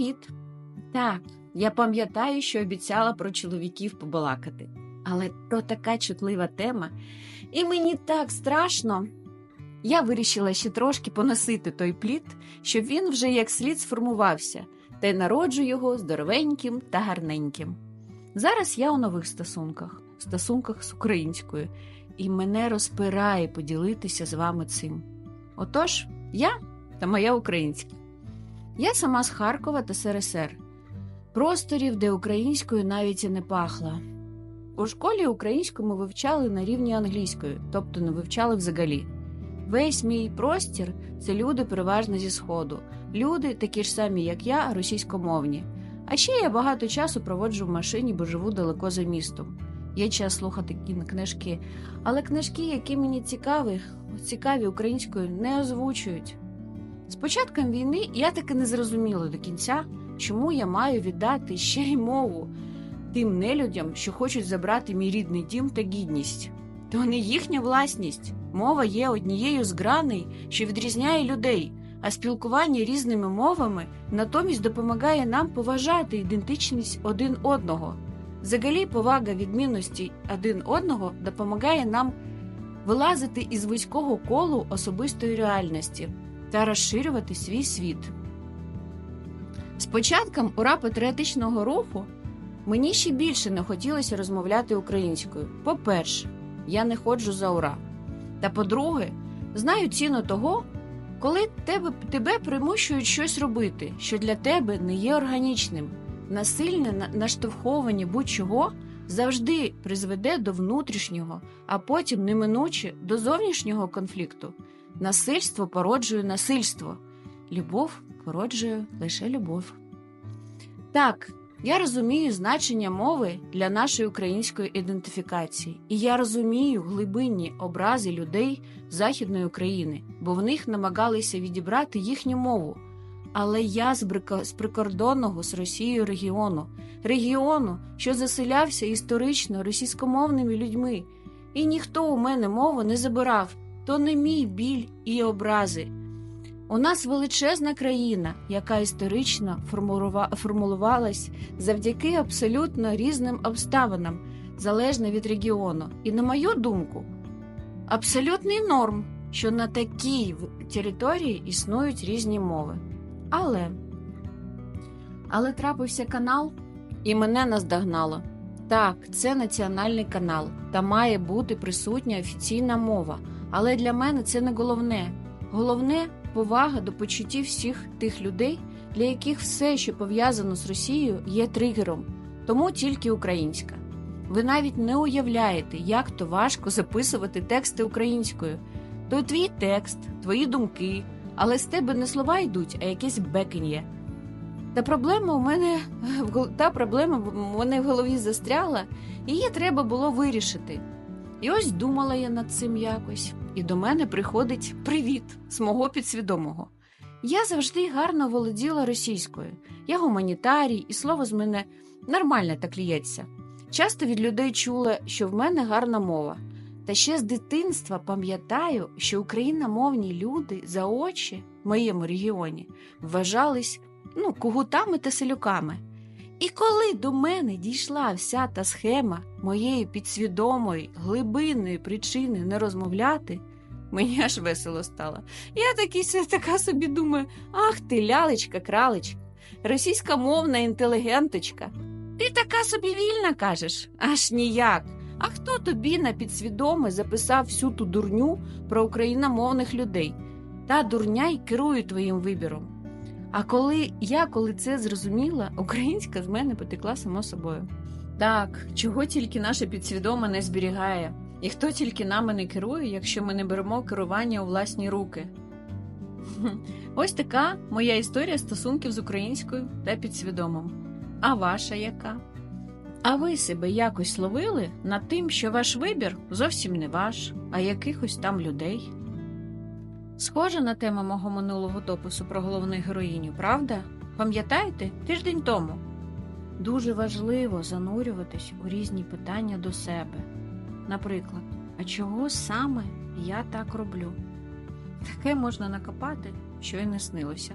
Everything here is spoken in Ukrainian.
Привіт! Так, я пам'ятаю, що обіцяла про чоловіків побалакати, але то така чутлива тема, і мені так страшно. Я вирішила ще трошки поносити той плід, щоб він вже як слід сформувався, та й народжу його здоровеньким та гарненьким. Зараз я у нових стосунках, стосунках з українською, і мене розпирає поділитися з вами цим. Отож, я та моя українська. Я сама з Харкова та СРСР, просторів, де українською навіть і не пахла. У школі українську ми вивчали на рівні англійської, тобто не вивчали взагалі. Весь мій простір це люди переважно зі Сходу, люди такі ж самі, як я, російськомовні. А ще я багато часу проводжу в машині, бо живу далеко за містом. Є час слухати кін- книжки, але книжки, які мені цікаві, цікаві українською, не озвучують. З початком війни я таки не зрозуміла до кінця, чому я маю віддати ще й мову тим нелюдям, що хочуть забрати мій рідний дім та гідність. То не їхня власність. Мова є однією з граней, що відрізняє людей, а спілкування різними мовами натомість допомагає нам поважати ідентичність один одного. Взагалі, повага відмінності один одного допомагає нам вилазити із вузького колу особистої реальності та розширювати свій світ. З початком ура патріотичного руху мені ще більше не хотілося розмовляти українською. По-перше, я не ходжу за ура. Та по-друге, знаю ціну того, коли тебе, тебе примушують щось робити, що для тебе не є органічним. Насильне на- наштовхування будь-чого завжди призведе до внутрішнього, а потім неминуче до зовнішнього конфлікту. Насильство породжує насильство, любов породжує лише любов. Так, я розумію значення мови для нашої української ідентифікації, і я розумію глибинні образи людей Західної України, бо в них намагалися відібрати їхню мову. Але я з, прикордонного з Росією регіону, регіону, що заселявся історично російськомовними людьми, і ніхто у мене мову не забирав, то не мій біль і образи. У нас величезна країна, яка історично формулува- формулувалась завдяки абсолютно різним обставинам, залежно від регіону. І, на мою думку, абсолютний норм, що на такій території існують різні мови. Але, але трапився канал, і мене наздогнало. Так, це національний канал, та має бути присутня офіційна мова. Але для мене це не головне. Головне повага до почуттів всіх тих людей, для яких все, що пов'язано з Росією, є тригером, тому тільки українська. Ви навіть не уявляєте, як то важко записувати тексти українською. То твій текст, твої думки, але з тебе не слова йдуть, а якесь бекін'є. Та проблема у мене та проблема в мене в голові застряла, її треба було вирішити. І ось думала я над цим якось, і до мене приходить привіт з мого підсвідомого. Я завжди гарно володіла російською. Я гуманітарій, і слово з мене нормально так ліється. Часто від людей чула, що в мене гарна мова. Та ще з дитинства пам'ятаю, що україномовні люди за очі в моєму регіоні вважались ну, кугутами та селюками. І коли до мене дійшла вся та схема моєї підсвідомої глибинної причини не розмовляти, мені аж весело стало. Я такі, така собі думаю: ах ти, лялечка, кралечка, російськомовна інтелігенточка. Ти така собі вільна кажеш, аж ніяк. А хто тобі на підсвідоме записав всю ту дурню про україномовних людей? Та дурня й керує твоїм вибіром. А коли я коли це зрозуміла, українська з мене потекла само собою. Так, чого тільки наше підсвідоме не зберігає, і хто тільки нами не керує, якщо ми не беремо керування у власні руки. Ось така моя історія стосунків з українською та підсвідомим. А ваша яка? А ви себе якось ловили над тим, що ваш вибір зовсім не ваш, а якихось там людей? Схожа на тему мого минулого допису про головну героїню, правда? Пам'ятаєте, тиждень тому. Дуже важливо занурюватись у різні питання до себе. Наприклад, а чого саме я так роблю? Таке можна накопати, що й не снилося.